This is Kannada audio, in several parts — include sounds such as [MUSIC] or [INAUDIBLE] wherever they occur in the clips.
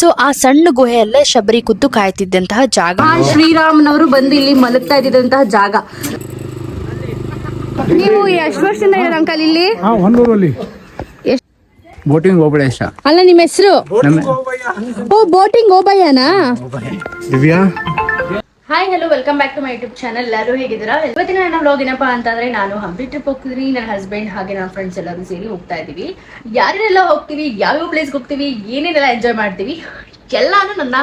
ಸೊ ಆ ಸಣ್ಣ ಗುಹೆಯಲ್ಲೇ ಶಬರಿ ಕುದ್ದು ಕಾಯ್ತಿದ್ದಂತಹ ಜಾಗ. ಶ್ರೀರಾಮನವರು ಬಂದು ಇಲ್ಲಿ ಮಲಗ್ತಾ ಇದ್ದಂತಹ ಜಾಗ. ನೀವು ಎಷ್ಟು ವರ್ಷದಿಂದ ಇರೋದು ಅಂಕಲ್ ಇಲ್ಲಿ? ಹೊನ್ನೂರಲ್ಲಿ. ಬೋಟಿಂಗ್ ಓಬಳೇಶ ಅಲ್ಲ ನಿಮ್ಮ ಹೆಸರು? ಓ boating ಓಬಯ್ಯನಾ Divya? Hi hello welcome back to my YouTube channel ಎಲ್ಲರೂ ಹೇಗಿದ್ದೀರಾ? ಇವತ್ತಿನ ನನ್ನ ಬ್ಲಾಗ್ ಏನಪ್ಪ ಅಂತಂದ್ರೆ, ನಾನು ಹಂಪಿ ಟ್ರಿಪ್ ಹೋಗ್ತಿದ್ದೀನಿ ನನ್ನ ಹಸ್ಬೆಂಡ್ ಹಾಗೆ ನನ್ನ ಫ್ರೆಂಡ್ಸ್ ಎಲ್ಲರೂ ಸೇರಿ ಹೋಗ್ತಾ ಇದೀವಿ ಯಾರೆಲ್ಲ ಹೋಗ್ತೀವಿ? ಯಾವ್ಯಾವ ಪ್ಲೇಸ್ಗೆ ಹೋಗ್ತೀವಿ? ಏನೇನೆಲ್ಲ ಎಂಜಾಯ್ ಮಾಡ್ತೀವಿ? ಎಲ್ಲಾನು ನನ್ನ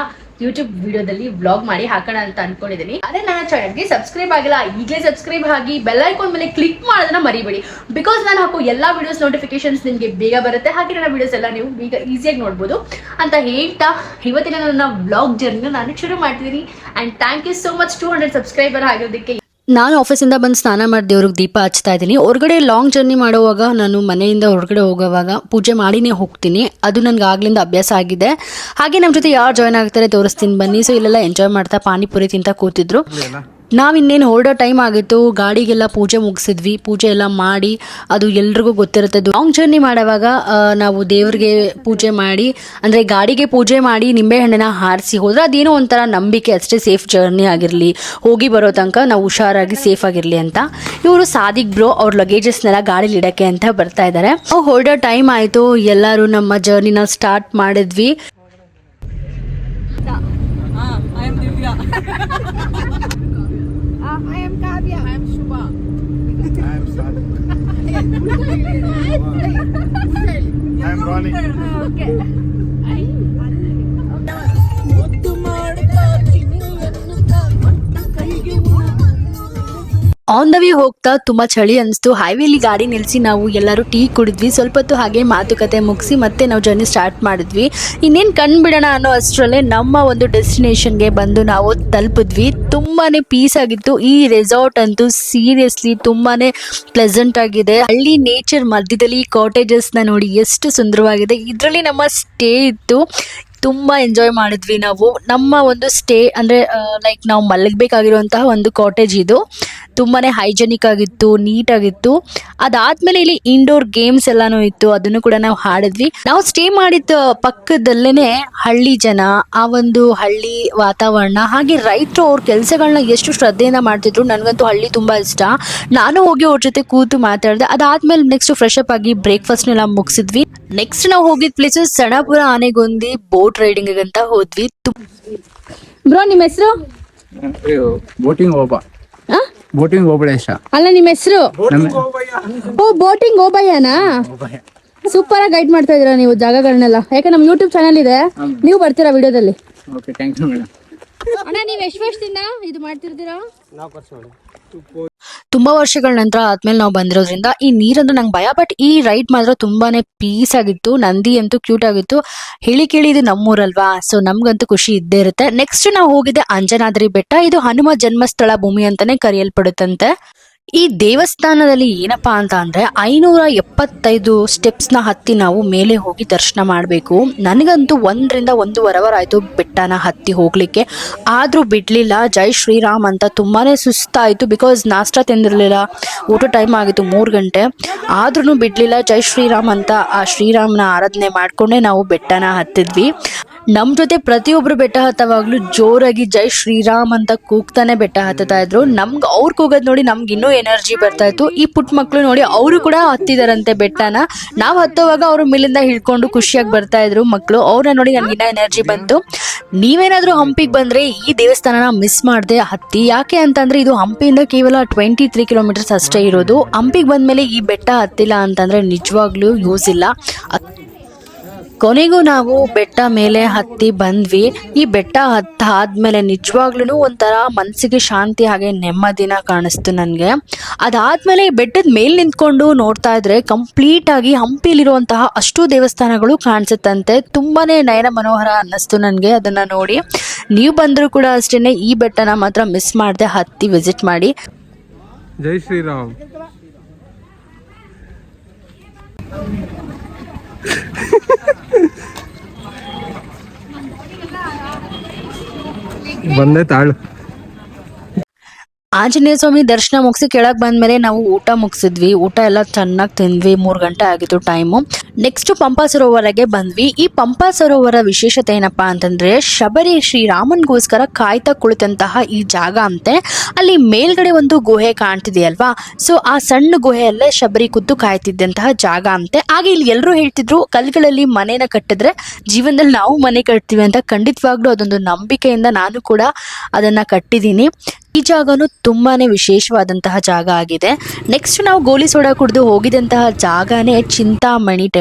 ಯೂಟ್ಯೂಬ್ ವಿಡಿಯೋದಲ್ಲಿ ವ್ಲಾಗ್ ಮಾಡಿ ಹಾಕೋಣ ಅಂತ ಅನ್ಕೊಂಡಿದ್ದೀನಿ ಅದೇ ನನ್ನ ಚಾನಲ್ಗೆ ಸಬ್ಸ್ಕ್ರೈಬ್ ಆಗಿಲ್ಲ, ಈಗಲೇ ಸಬ್ಸ್ಕ್ರೈಬ್ ಆಗಿ ಬೆಲ್ ಐಕಾನ್ ಮೇಲೆ ಕ್ಲಿಕ್ ಮಾಡೋದನ್ನ ಮರಿಬೇಡಿ. ಬಿಕಾಸ್ ನಾನು ಹಾಕೋ ಎಲ್ಲ ವಿಡಿಯೋಸ್ ನೋಟಿಫಿಕೇಶನ್ಸ್ ನಿಮಗೆ ಬೇಗ ಬರುತ್ತೆ. ಹಾಗೆ ನನ್ನ ವಿಡಿಯೋಸ್ ಎಲ್ಲ ನೀವು ಬೇಗ ಈಸಿಯಾಗಿ ನೋಡ್ಬೋದು ಅಂತ ಹೇಳ್ತಾ ಇವತ್ತಿನ ನನ್ನ ವ್ಲಾಗ್ ಜರ್ನಿನ ನಾನು ಶುರು ಮಾಡ್ತಿದ್ದೀನಿ and thank you so much two hundred subscriber ಆಗಿರೋದಕ್ಕೆ ನಾನು ಆಫೀಸಿಂದ ಬಂದು ಸ್ನಾನ ಮಾಡಿ ದೇವ್ರಿಗೆ ದೀಪ ಹಚ್ತಾ ಇದ್ದೀನಿ. ಹೊರಗಡೆ ಲಾಂಗ್ ಜರ್ನಿ ಮಾಡುವಾಗ ನಾನು ಮನೆಯಿಂದ ಹೊರಗಡೆ ಹೋಗುವಾಗ ಪೂಜೆ ಮಾಡಿನೇ ಹೋಗ್ತೀನಿ. ಅದು ನನಗೆ ಆಗ್ಲಿಂದ ಅಭ್ಯಾಸ ಆಗಿದೆ. ಹಾಗೆ ನಮ್ಮ ಜೊತೆ ಯಾರು ಜಾಯ್ನ್ ಆಗ್ತಾರೆ ತೋರಿಸ್ತೀನಿ ಬನ್ನಿ. ಸೊ ಇಲ್ಲೆಲ್ಲ ಎಂಜಾಯ್ ಮಾಡ್ತಾ ಪಾನಿಪುರಿ ತಿಂತ ಕೂತಿದ್ರು. ನಾವು ಇನ್ನೇನು ಹೊರಡೋ ಟೈಮ್ ಆಗಿತ್ತು. ಗಾಡಿಗೆಲ್ಲ ಪೂಜೆ ಮುಗಿಸಿದ್ವಿ. ಪೂಜೆ ಎಲ್ಲ ಮಾಡಿ ಅದು ಎಲ್ರಿಗೂ ಗೊತ್ತಿರುತ್ತೆ. ಲಾಂಗ್ ಜರ್ನಿ ಮಾಡುವಾಗ ನಾವು ದೇವ್ರಿಗೆ ಪೂಜೆ ಮಾಡಿ, ಅಂದರೆ ಗಾಡಿಗೆ ಪೂಜೆ ಮಾಡಿ ನಿಂಬೆಹಣ್ಣನ್ನ ಹಾರಿಸಿ ಹೋದ್ರೆ ಅದೇನೋ ಒಂಥರ ನಂಬಿಕೆ, ಅಷ್ಟೇ ಸೇಫ್ ಜರ್ನಿ ಆಗಿರಲಿ. ಹೋಗಿ ಬರೋ ತನಕ ನಾವು ಹುಷಾರಾಗಿ ಸೇಫ್ ಆಗಿರಲಿ ಅಂತ. ಇವರು ಸಾದಿಕ್ ಬ್ರೋ ಅವ್ರ ಲಗೇಜಸ್ನೆಲ್ಲ ಗಾಡೀಲಿ ಇಡಕ್ಕೆ ಅಂತ ಬರ್ತಾ ಇದ್ದಾರೆ ಹೊರಡೋ ಟೈಮ್ ಆಯಿತು. ಎಲ್ಲರೂ ನಮ್ಮ ಜರ್ನಿನ ಸ್ಟಾರ್ಟ್ ಮಾಡಿದ್ವಿ. [LAUGHS] I am running. Okay. On the way ಹೋಗ್ತಾ ತುಂಬಾ ಚಳಿ ಅನಿಸ್ತು. ಹೈವೇಲಿ ಗಾಡಿ ನಿಲ್ಲಿಸಿ ನಾವು ಎಲ್ಲರೂ ಟೀ ಕುಡಿದ್ವಿ. ಸ್ವಲ್ಪ ಹೊತ್ತು ಹಾಗೆ ಮಾತುಕತೆ ಮುಗಿಸಿ ಮತ್ತೆ ನಾವು ಜರ್ನಿ ಸ್ಟಾರ್ಟ್ ಮಾಡಿದ್ವಿ. ಇನ್ನೇನು ಕಣ್ಬಿಡೋಣ ಅನ್ನೋ ಅಷ್ಟರಲ್ಲೇ ನಮ್ಮ ಒಂದು ಡೆಸ್ಟಿನೇಷನ್ಗೆ ಬಂದು ನಾವು ತಲುಪಿದ್ವಿ. ತುಂಬಾನೇ ಪೀಸ್ ಆಗಿತ್ತು. ಈ ರೆಸಾರ್ಟ್ ಅಂತೂ ಸೀರಿಯಸ್ಲಿ ತುಂಬಾನೇ ಪ್ಲೆಸೆಂಟ್ ಆಗಿದೆ. ಹಳ್ಳಿ ನೇಚರ್ ಮಧ್ಯದಲ್ಲಿ ಕಾಟೇಜಸ್ನ ನೋಡಿ ಎಷ್ಟು ಸುಂದರವಾಗಿದೆ. ಇದರಲ್ಲಿ ನಮ್ಮ ಸ್ಟೇ ಇತ್ತು. ತುಂಬ ಎಂಜಾಯ್ ಮಾಡಿದ್ವಿ ನಾವು. ನಮ್ಮ ಒಂದು ಸ್ಟೇ ಅಂದರೆ ಲೈಕ್ ನಾವು ಮಲಗಬೇಕಾಗಿರುವಂತಹ ಒಂದು ಕಾಟೇಜ್ ಇದು. ತುಂಬಾ ಹೈಜೆನಿಕ್ ಆಗಿತ್ತು ನೀಟಾಗಿತ್ತು ಅದಾದ್ಮೇಲೆ ಇಲ್ಲಿ ಇಂಡೋರ್ ಗೇಮ್ಸ್ ಎಲ್ಲಾನು ಇತ್ತು ಅದನ್ನು ಕೂಡ ನಾವು ಆಡಿದ್ವಿ ನಾವು ಸ್ಟೇ ಮಾಡಿದ ಪಕ್ಕದಲ್ಲೇನೆ ಹಳ್ಳಿ ಜನ ಆ ಒಂದು ಹಳ್ಳಿ ವಾತಾವರಣ ಹಾಗೆ ರೈತರು ಅವ್ರ ಕೆಲಸಗಳನ್ನ ಎಷ್ಟು ಶ್ರದ್ಧೆಯಿಂದ ಮಾಡ್ತಿದ್ರು ನನಗಂತೂ ಹಳ್ಳಿ ತುಂಬಾ ಇಷ್ಟ. ನಾನು ಹೋಗಿ ಅವ್ರ ಜೊತೆ ಕೂತು ಮಾತಾಡಿದೆ ಅದಾದ್ಮೇಲೆ ನೆಕ್ಸ್ಟ್ ಫ್ರೆಶ್ ಅಪ್ ಆಗಿ ಬ್ರೇಕ್ಫಾಸ್ಟ್ನೆಲ್ಲ ಮುಗಿಸಿದ್ವಿ. ನೆಕ್ಸ್ಟ್ ನಾವು ಹೋಗಿದ್ places Sanapur Anegundi boat riding ಅಂತ ಹೋದ್ವಿ. ಬ್ರೋ ನಿಮ್ಮ ಹೆಸರು? ಬೋಟಿಂಗ್ ಹೋಗ್ಬ. ಬೋಟಿಂಗ್ ಹೋಗ್ಬೇಡ ಇಷ್ಟ ಅಲ್ಲ ನಿಮ್ಮ ಹೆಸರು? ಓ ಬೋಟಿಂಗ್ ಓಬಯ್ಯನಾ ಸೂಪರ್ ಆಗಿ ಗೈಡ್ ಮಾಡ್ತಾ ಇದೀರಾ ನೀವು ಜಾಗಗಳನ್ನೆಲ್ಲ? ಯಾಕೆ ನಮ್ಮ ಯೂಟ್ಯೂಬ್ ಚಾನಲ್ ಇದೆ. ನೀವು ಬರ್ತೀರಾ ವಿಡಿಯೋದಲ್ಲಿ? ಓಕೆ ಥ್ಯಾಂಕ್ ಯು ಮೇಡಮ್ ಅಣ್ಣ ನೀವು ಎಷ್ಟು ವರ್ಷದಿಂದ ಇದು ಮಾಡ್ತಿರ್ತೀರಾ? ತುಂಬಾ ವರ್ಷಗಳ ನಂತರ ಆದ್ಮೇಲೆ ನಾವು ಬಂದಿರೋದ್ರಿಂದ ಈ ನೀರಂದ್ರೆ ನಂಗೆ ಭಯ ಬಟ್ ಈ ರೈಡ್ ಮಾತ್ರ ತುಂಬಾನೇ ಪೀಸ್ ಆಗಿತ್ತು. ನಂದಿ ಅಂತೂ ಕ್ಯೂಟ್ ಆಗಿತ್ತು. ಹೇಳಿ ಕೇಳಿ ಇದು ನಮ್ಮೂರಲ್ವಾ? ಸೊ ನಮ್ಗಂತೂ ಖುಷಿ ಇದ್ದೇ ಇರುತ್ತೆ. ನೆಕ್ಸ್ಟ್ ನಾವು ಹೋಗಿದ್ದೆ ಅಂಜನಾದ್ರಿ ಬೆಟ್ಟ. ಇದು ಹನುಮ ಜನ್ಮಸ್ಥಳ ಭೂಮಿ ಅಂತಾನೆ ಕರೆಯಲ್ಪಡುತ್ತಂತೆ. ಈ ದೇವಸ್ಥಾನದಲ್ಲಿ ಏನಪ್ಪಾ ಅಂತ ಅಂದ್ರೆ ಐನೂರ ಎಪ್ಪತ್ತೈದು ಸ್ಟೆಪ್ಸ್ನ ಹತ್ತಿ ನಾವು ಮೇಲೆ ಹೋಗಿ ದರ್ಶನ ಮಾಡಬೇಕು. ನನಗಂತೂ ಒಂದರಿಂದ ಒಂದು ಅವರ್ ಆಯಿತು ಬೆಟ್ಟನ ಹತ್ತಿ ಹೋಗ್ಲಿಕ್ಕೆ. ಆದರೂ ಬಿಡಲಿಲ್ಲ, ಜೈ ಶ್ರೀರಾಮ್ ಅಂತ ತುಂಬಾ ಸುಸ್ತಾಯಿತು ಬಿಕಾಸ್ ನಾಷ್ಟ ತಿಂದಿರಲಿಲ್ಲ, ಊಟ ಟೈಮ್ ಆಗಿತ್ತು ಮೂರು ಗಂಟೆ. ಆದ್ರೂ ಬಿಡಲಿಲ್ಲ, ಜೈ ಶ್ರೀರಾಮ್ ಅಂತ ಆ ಶ್ರೀರಾಮನ ಆರಾಧನೆ ಮಾಡಿಕೊಂಡೇ ನಾವು ಬೆಟ್ಟನ ಹತ್ತಿದ್ವಿ. ನಮ್ಮ ಜೊತೆ ಪ್ರತಿಯೊಬ್ಬರು ಬೆಟ್ಟ ಹತ್ತವಾಗ್ಲೂ ಜೋರಾಗಿ ಜೈ ಶ್ರೀರಾಮ್ ಅಂತ ಕೂಗ್ತಾನೆ ಬೆಟ್ಟ ಹತ್ತುತ್ತಾ ಇದ್ರು. ನಮ್ಗೆ ಅವ್ರು ಕೂಗೋದು ನೋಡಿ ನಮ್ಗೆ ಇನ್ನೂ ಎನರ್ಜಿ ಬರ್ತಾ ಇತ್ತು. ಈ ಪುಟ್ಟ ಮಕ್ಕಳು ನೋಡಿ ಅವರು ಕೂಡ ಹತ್ತಿದಾರಂತೆ ಬೆಟ್ಟನ. ನಾವು ಹತ್ತೋವಾಗ ಅವರು ಮೇಲಿಂದ ಹಿಡ್ಕೊಂಡು ಖುಷಿಯಾಗಿ ಬರ್ತಾ ಇದ್ರು ಮಕ್ಕಳು ಅವ್ರನ್ನ ನೋಡಿ ನನ್ಗೆ ಇನ್ನೂ ಎನರ್ಜಿ ಬಂತು. ನೀವೇನಾದ್ರೂ ಹಂಪಿಗೆ ಬಂದ್ರೆ ಈ ದೇವಸ್ಥಾನನ ಮಿಸ್ ಮಾಡಿದೆ ಹತ್ತಿ. ಯಾಕೆ ಅಂತಂದ್ರೆ ಇದು ಹಂಪಿಯಿಂದ ಕೇವಲ ಟ್ವೆಂಟಿ ತ್ರೀ ಕಿಲೋಮೀಟರ್ಸ್ ಅಷ್ಟೇ ಇರೋದು. ಹಂಪಿಗೆ ಬಂದ್ಮೇಲೆ ಈ ಬೆಟ್ಟ ಹತ್ತಿಲ್ಲ ಅಂತಂದ್ರೆ ನಿಜವಾಗ್ಲೂ ಯೂಸ್ ಇಲ್ಲ. ಕೊನೆಗೂ ನಾವು ಬೆಟ್ಟ ಮೇಲೆ ಹತ್ತಿ ಬಂದ್ವಿ. ಈ ಬೆಟ್ಟ ಹತ್ತ ಆದ್ಮೇಲೆ ನಿಜವಾಗ್ಲೂ ಒಂಥರ ಮನಸ್ಸಿಗೆ ಶಾಂತಿ ಹಾಗೆ ನೆಮ್ಮದಿನ ಕಾಣಿಸ್ತು ನನಗೆ. ಅದಾದ್ಮೇಲೆ ಈ ಬೆಟ್ಟದ ಮೇಲೆ ನಿಂತ್ಕೊಂಡು ನೋಡ್ತಾ ಇದ್ರೆ ಕಂಪ್ಲೀಟ್ ಆಗಿ ಹಂಪಿಲಿರುವಂತಹ ಅಷ್ಟು ದೇವಸ್ಥಾನಗಳು ಕಾಣಿಸುತ್ತಂತೆ. ತುಂಬಾನೇ ನಯನ ಮನೋಹರ ಅನ್ನಿಸ್ತು ನನಗೆ ಅದನ್ನ ನೋಡಿ. ನೀವು ಬಂದರೂ ಕೂಡ ಅಷ್ಟೇನೆ ಈ ಬೆಟ್ಟನ ಮಾತ್ರ ಮಿಸ್ ಮಾಡದೆ ಹತ್ತಿ ವಿಸಿಟ್ ಮಾಡಿ. ಜೈ ಶ್ರೀರಾಮ್. ಬಂದೆ ತಾಳು. ಆಂಜನೇಯ ಸ್ವಾಮಿ ದರ್ಶನ ಮುಗಿಸಿ ಕೆಳಗೆ ಬಂದ್ಮೇಲೆ ನಾವು ಊಟ ಮುಗಿಸಿದ್ವಿ. ಊಟ ಎಲ್ಲ ಚೆನ್ನಾಗಿ ತಿಂದ್ವಿ. ಮೂರು ಗಂಟೆ ಆಗಿತ್ತು ಟೈಮು ನೆಕ್ಸ್ಟ್ ಪಂಪಾ ಸರೋವರಗೆ ಬಂದ್ವಿ. ಈ ಪಂಪಾ ಸರೋವರ ವಿಶೇಷತೆ ಏನಪ್ಪ ಅಂತಂದ್ರೆ ಶಬರಿ ಶ್ರೀರಾಮನ್ಗೋಸ್ಕರ ಕಾಯ್ತಾ ಕುಳಿತಂತಹ ಈ ಜಾಗ ಅಂತೆ. ಅಲ್ಲಿ ಮೇಲ್ಗಡೆ ಒಂದು ಗುಹೆ ಕಾಣ್ತಿದೆಯಲ್ವಾ? ಸೊ ಆ ಸಣ್ಣ ಗುಹೆಯಲ್ಲೇ ಶಬರಿ ಕುದ್ದು ಕಾಯ್ತಿದ್ದಂತಹ ಜಾಗ ಅಂತೆ. ಹಾಗೆ ಇಲ್ಲಿ ಎಲ್ಲರೂ ಹೇಳ್ತಿದ್ರು, ಕಲ್ಗಳಲ್ಲಿ ಮನೇನ ಕಟ್ಟಿದ್ರೆ ಜೀವನದಲ್ಲಿ ನಾವು ಮನೆ ಕಟ್ತೀವಿ ಅಂತ ಖಂಡಿತವಾಗ್ಲೂ ಅದೊಂದು ನಂಬಿಕೆಯಿಂದ ನಾನು ಕೂಡ ಅದನ್ನ ಕಟ್ಟಿದ್ದೀನಿ. ಈ ಜಾಗನು ತುಂಬಾನೇ ವಿಶೇಷವಾದಂತಹ ಜಾಗ ಆಗಿದೆ. ನೆಕ್ಸ್ಟ್ ನಾವು ಗೋಲಿ ಸೋಡಾ ಕುಡಿದು ಹೋಗಿದಂತಹ ಜಾಗನೇ ಚಿಂತಾಮಣಿ ಟೆಂಪಲ್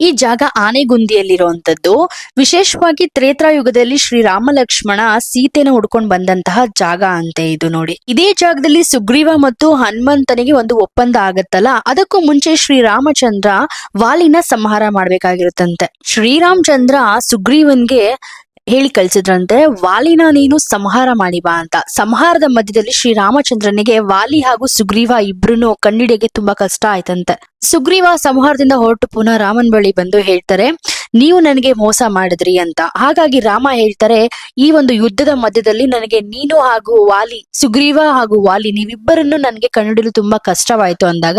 ಈ ಜಾಗ ಆನೆಗುಂದಿಯಲ್ಲಿರುವಂತದ್ದು ವಿಶೇಷವಾಗಿ ತ್ರೇತಾಯುಗದಲ್ಲಿ ಶ್ರೀರಾಮ ಲಕ್ಷ್ಮಣ ಸೀತೆನ ಹುಡ್ಕೊಂಡು ಬಂದಂತಹ ಜಾಗ ಅಂತೆ ಇದು ನೋಡಿ. ಇದೇ ಜಾಗದಲ್ಲಿ ಸುಗ್ರೀವ ಮತ್ತು ಹನುಮಂತನಿಗೆ ಒಂದು ಒಪ್ಪಂದ ಆಗತ್ತಲ್ಲ? ಅದಕ್ಕೂ ಮುಂಚೆ ಶ್ರೀರಾಮಚಂದ್ರ ವಾಲಿನ ಸಂಹಾರ ಮಾಡ್ಬೇಕಾಗಿರುತ್ತಂತೆ. ಶ್ರೀರಾಮಚಂದ್ರ ಸುಗ್ರೀವನ್ಗೆ ಹೇಳಿ ಕಳಿಸಿದ್ರಂತೆ, ವಾಲಿನ ನೀನು ಸಂಹಾರ ಮಾಡಿ ಬಾ ಅಂತ. ಸಂಹಾರದ ಮಧ್ಯದಲ್ಲಿ ಶ್ರೀರಾಮಚಂದ್ರನಿಗೆ ವಾಲಿ ಹಾಗೂ ಸುಗ್ರೀವ ಇಬ್ರು ಕಣ್ಣಿಡಿಗೆ ತುಂಬಾ ಕಷ್ಟ ಆಯ್ತಂತೆ. ಸುಗ್ರೀವ ಸಂಹಾರದಿಂದ ಹೊರಟು ಪುನಃ ರಾಮನ್ ಬಳಿ ಬಂದು ಹೇಳ್ತಾರೆ, ನೀವು ನನಗೆ ಮೋಸ ಮಾಡಿದ್ರಿ ಅಂತ. ಹಾಗಾಗಿ ರಾಮ ಹೇಳ್ತಾರೆ, ಈ ಒಂದು ಯುದ್ಧದ ಮಧ್ಯದಲ್ಲಿ ನನಗೆ ನೀನು ಹಾಗೂ ವಾಲಿ, ಸುಗ್ರೀವ ಹಾಗೂ ವಾಲಿ ನೀವಿಬ್ಬರನ್ನು ನನಗೆ ಕಂಡುಹಿಡಿಯಲು ತುಂಬಾ ಕಷ್ಟವಾಯ್ತು ಅಂದಾಗ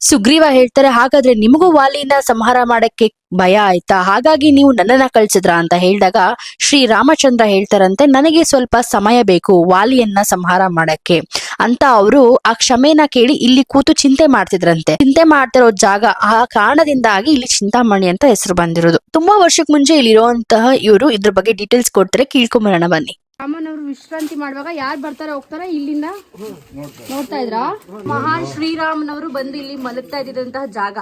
ಸುಗ್ರೀವ ಹೇಳ್ತಾರೆ, ಹಾಗಾದ್ರೆ ನಿಮಗೂ ವಾಲಿನ ಸಂಹಾರ ಮಾಡಕ್ಕೆ ಭಯ ಆಯ್ತಾ? ಹಾಗಾಗಿ ನೀವು ನನ್ನನ್ನ ಕಳ್ಸಿದ್ರ ಅಂತ ಹೇಳಿದಾಗ ಶ್ರೀ ರಾಮಚಂದ್ರ ಹೇಳ್ತಾರಂತೆ, ನನಗೆ ಸ್ವಲ್ಪ ಸಮಯ ಬೇಕು ವಾಲಿಯನ್ನ ಸಂಹಾರ ಮಾಡಕ್ಕೆ. ಅಂತ ಅವರು ಆ ಕ್ಷಮೆನ ಕೇಳಿ ಇಲ್ಲಿ ಕೂತು ಚಿಂತೆ ಮಾಡ್ತಿದ್ರಂತೆ. ಚಿಂತೆ ಮಾಡ್ತಿರೋ ಜಾಗ ಆ ಕಾರಣದಿಂದಾಗಿ ಇಲ್ಲಿ ಚಿಂತಾಮಣಿ ಅಂತ ಹೆಸರು ಬಂದಿರೋದು. ತುಂಬಾ ವರ್ಷಕ್ಕೆ ಮುಂಚೆ ಇಲ್ಲಿರುವಂತಹ ಇವರು ಇದ್ರ ಬಗ್ಗೆ ಡೀಟೇಲ್ಸ್ ಕೊಡ್ತಾರೆ, ಕೀಳ್ಕೊಂಬರೋಣ ಬನ್ನಿ. ರಾಮನವರು ವಿಶ್ರಾಂತಿ ಮಾಡುವಾಗ ಯಾರು ಬರ್ತಾರೆ ಹೋಗ್ತಾರೆ ಇಲ್ಲಿಂದ ನೋಡ್ತಾ ಇದ್ರ. ಮಹಾನ್ ಶ್ರೀರಾಮನವರು ಬಂದು ಇಲ್ಲಿ ಮಲಗ್ತಾ ಇದ್ದಿದಂತಹ ಜಾಗ.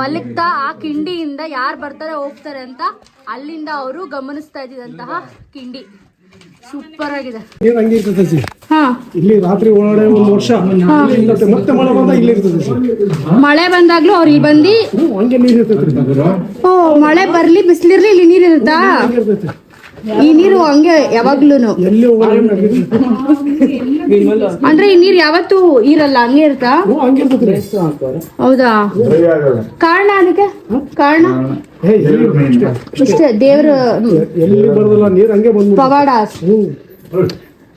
ಮಲಗ್ತಾ ಆ ಕಿಂಡಿಯಿಂದ ಯಾರು ಬರ್ತಾರೆ ಹೋಗ್ತಾರೆ ಅಂತ ಅಲ್ಲಿಂದ ಅವರು ಗಮನಿಸ್ತಾ ಇದ್ದಿದಂತಹ ಕಿಂಡಿ. ಸೂಪರ್ ಆಗಿದೆ. ಇಲ್ಲಿ ರಾತ್ರಿ ಒಳಗಡೆ ಒಂದು ವರ್ಷ. ಇಲ್ಲಿ ಇರ್ತದೆ ಮತ್ತೆ ಮಳೆ ಬಂದಾಗ ಇಲ್ಲಿ ಇರ್ತದೆ ಮಳೆ ಬಂದಾಗ್ಲೂ ಅವ್ರು ಇಲ್ಲಿ ಬಂದು ಹಂಗೆ ನೀರು ಇರ್ತೈತೆ ಓ ಮಳೆ ಬರ್ಲಿ ಬಿಸಿಲಿರ್ಲಿ ಇಲ್ಲಿ ನೀರ್ ಇರ್ತೈತೆ? ಈ ನೀರು ಹಂಗೆ ಯಾವಾಗ್ಲೂನು. ಅಂದ್ರೆ ಈ ನೀರ್ ಯಾವತ್ತು ಇರಲ್ಲ ಹಂಗೆ ಇರ್ತಾ ಹೌದಾ? ಕಾರಣ ಅದಕ್ಕೆ? ಕಾರಣ? ಅಷ್ಟೇ. ಇಷ್ಟೇ. ದೇವ್ರ ಪವಾಡ.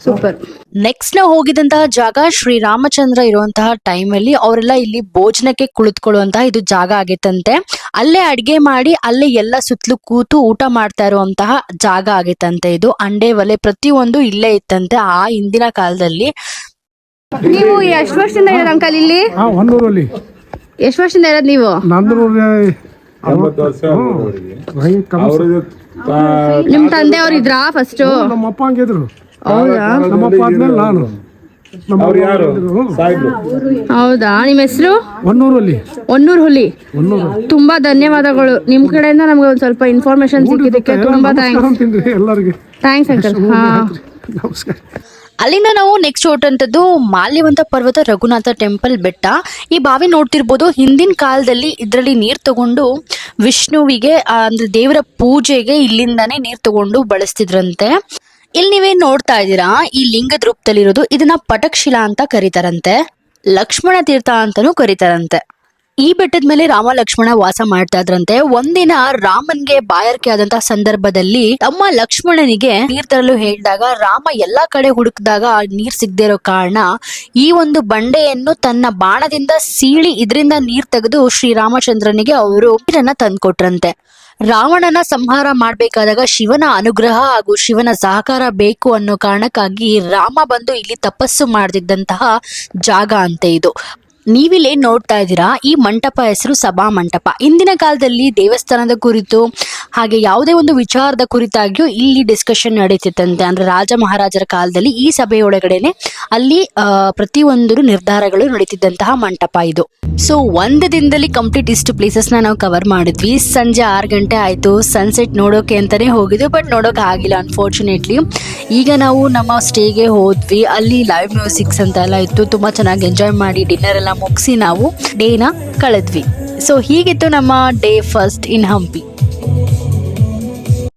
ಸೂಪರ್. ನೆಕ್ಸ್ಟ್ ನಾವು ಹೋಗಿದಂತಹ ಜಾಗ ಶ್ರೀ ರಾಮಚಂದ್ರ ಇರುವಂತಹ ಟೈಮ್ ಅಲ್ಲಿ ಅವರೆಲ್ಲ ಇಲ್ಲಿ ಭೋಜನಕ್ಕೆ ಕುಳಿತುಕೊಳ್ಳುವಂತಹ ಇದು ಜಾಗ ಆಗಿತ್ತಂತೆ. ಅಲ್ಲೇ ಅಡ್ಗೆ ಮಾಡಿ ಅಲ್ಲೇ ಎಲ್ಲ ಸುತ್ತಲೂ ಕೂತು ಊಟ ಮಾಡ್ತಾ ಇರುವಂತಹ ಜಾಗ ಆಗಿತ್ತಂತೆ ಇದು. ಅಂಡೆ ಒಲೆ ಪ್ರತಿಯೊಂದು ಇಲ್ಲೇ ಇತ್ತಂತೆ ಆ ಹಿಂದಿನ ಕಾಲದಲ್ಲಿ. ನೀವು ಎಷ್ಟು ವರ್ಷದಿಂದ ಇರೋದು ಅಂಕಲ್ ಇಲ್ಲಿ? ಹೊನ್ನೂರಲ್ಲಿ. ಎಷ್ಟು ವರ್ಷದಿಂದ ಇರೋದು ನೀವು? ನಿಮ್ ತಂದೆ ಅವ್ರು ಇದ್ರಾ ಫಸ್ಟ್ ನಮ್ಮ ಅಪ್ಪ ಹಂಗಿದ್ರು ಹೌದಾ? ನಮ್ಮಪ್ಪ ಆದ್ಮೇಲೆ ನಾನು. ಅವ್ರು ಯಾರು? ಸಾಯ್ಬ್ರು ಹೌದಾ? ನಿಮ್ಮ ಹೆಸರು? ಒನ್ನೂರ್ ಹುಲಿ. ತುಂಬಾ ಧನ್ಯವಾದಗಳು. ನಿಮ್ ಕಡೆಯಿಂದ ನಮ್ಗೆ ಒಂದ್ ಸ್ವಲ್ಪ ಇನ್ಫಾರ್ಮೇಶನ್ ಸಿಕ್ಕಿದ್ದಕ್ಕೆ ತುಂಬಾ ಥ್ಯಾಂಕ್ಸ್ ಅಂಕಲ್ ಹಾ. ನಮಸ್ಕಾರ. ಅಲ್ಲಿಂದ ನಾವು ನೆಕ್ಸ್ಟ್ ಹೊಟ್ಟಂತದ್ದು ಮಾಲ್ಯವಂತ ಪರ್ವತ ರಘುನಾಥ ಟೆಂಪಲ್ ಬೆಟ್ಟ. ಈ ಬಾವಿ ನೋಡ್ತಿರ್ಬೋದು ಹಿಂದಿನ ಕಾಲದಲ್ಲಿ ಇದರಲ್ಲಿ ನೀರು ತಗೊಂಡು ವಿಷ್ಣುವಿಗೆ ಅಂದ್ರೆ ದೇವರ ಪೂಜೆಗೆ ಇಲ್ಲಿಂದಾನೇ ನೀರು ತಗೊಂಡು ಬಳಸ್ತಿದ್ರಂತೆ. ಇಲ್ಲಿ ನೀವೇನ್ ನೋಡ್ತಾ ಇದ್ದೀರಾ, ಈ ಲಿಂಗದ ರೂಪದಲ್ಲಿರೋದು ಇದನ್ನ ಪಟಕ್ಷಿಲಾ ಅಂತ ಕರೀತಾರಂತೆ, ಲಕ್ಷ್ಮಣ ತೀರ್ಥ ಅಂತಾನೂ ಕರೀತಾರಂತೆ. ಈ ಬೆಟ್ಟದ ಮೇಲೆ ರಾಮ ಲಕ್ಷ್ಮಣ ವಾಸ ಮಾಡ್ತಾ ಇದ್ರಂತೆ. ಒಂದಿನ ರಾಮನ್ಗೆ ಬಾಯಾರಿಕೆ ಆದಂತಹ ಸಂದರ್ಭದಲ್ಲಿ ತಮ್ಮ ಲಕ್ಷ್ಮಣನಿಗೆ ನೀರ್ ತರಲು ಹೇಳಿದಾಗ, ರಾಮ ಎಲ್ಲಾ ಕಡೆ ಹುಡುಕಿದಾಗ ನೀರ್ ಸಿಗದೆ ಇರೋ ಕಾರಣ ಈ ಒಂದು ಬಂಡೆಯನ್ನು ತನ್ನ ಬಾಣದಿಂದ ಸೀಳಿ ಇದರಿಂದ ನೀರ್ ತೆಗೆದು ಶ್ರೀರಾಮಚಂದ್ರನಿಗೆ ಅವರು ನೀರನ್ನ ತಂದ್ಕೊಟ್ರಂತೆ. ರಾವಣನ ಸಂಹಾರ ಮಾಡಬೇಕಾದಾಗ ಶಿವನ ಅನುಗ್ರಹ ಹಾಗೂ ಶಿವನ ಸಹಕಾರ ಬೇಕು ಅನ್ನೋ ಕಾರಣಕ್ಕಾಗಿ ರಾಮ ಬಂದು ಇಲ್ಲಿ ತಪಸ್ಸು ಮಾಡ್ತಿದ್ದಂತಹ ಜಾಗ ಅಂತೆ ಇದು. ನೀವಿಲ್ಲಿ ನೋಡ್ತಾ ಇದ್ದೀರಾ ಈ ಮಂಟಪ ಹೆಸರು ಸಭಾ ಮಂಟಪ. ಇಂದಿನ ಕಾಲದಲ್ಲಿ ದೇವಸ್ಥಾನದ ಕುರಿತು ಹಾಗೆ ಯಾವುದೇ ಒಂದು ವಿಚಾರದ ಕುರಿತಾಗಿಯೂ ಇಲ್ಲಿ ಡಿಸ್ಕಷನ್ ನಡೀತಿತ್ತಂತೆ. ಅಂದ್ರೆ ರಾಜ ಮಹಾರಾಜರ ಕಾಲದಲ್ಲಿ ಈ ಸಭೆಯೊಳಗಡೆನೆ ಅಲ್ಲಿ ಪ್ರತಿಯೊಂದು ನಿರ್ಧಾರಗಳು ನಡೀತಿದ್ದಂತಹ ಮಂಟಪ ಇದು. ಸೊ ಒಂದು ದಿನದಲ್ಲಿ ಕಂಪ್ಲೀಟ್ ಇಷ್ಟು ಪ್ಲೇಸಸ್ ನಾವು ಕವರ್ ಮಾಡಿದ್ವಿ. ಸಂಜೆ ಆರು ಗಂಟೆ ಆಯ್ತು. ಸನ್ಸೆಟ್ ನೋಡೋಕೆ ಅಂತಾನೆ ಹೋಗಿದ್ವಿ ಬಟ್ ನೋಡೋಕೆ ಆಗಿಲ್ಲ ಅನ್ಫಾರ್ಚುನೇಟ್ಲಿ ಈಗ ನಾವು ನಮ್ಮ ಸ್ಟೇಗೆ ಹೋದ್ವಿ. ಅಲ್ಲಿ ಲೈವ್ ಮ್ಯೂಸಿಕ್ಸ್ ಅಂತ ಎಲ್ಲ ಇತ್ತು. ತುಂಬಾ ಚೆನ್ನಾಗಿ ಎಂಜಾಯ್ ಮಾಡಿ ಡಿನ್ನರ್ ಎಲ್ಲ ಮುಗಿಸಿ ನಾವು ಡೇನ ಕಳೆದ್ವಿ. ಸೊ ಹೀಗಿತ್ತು ನಮ್ಮ ಡೇ ಫಸ್ಟ್ ಇನ್ ಹಂಪಿ.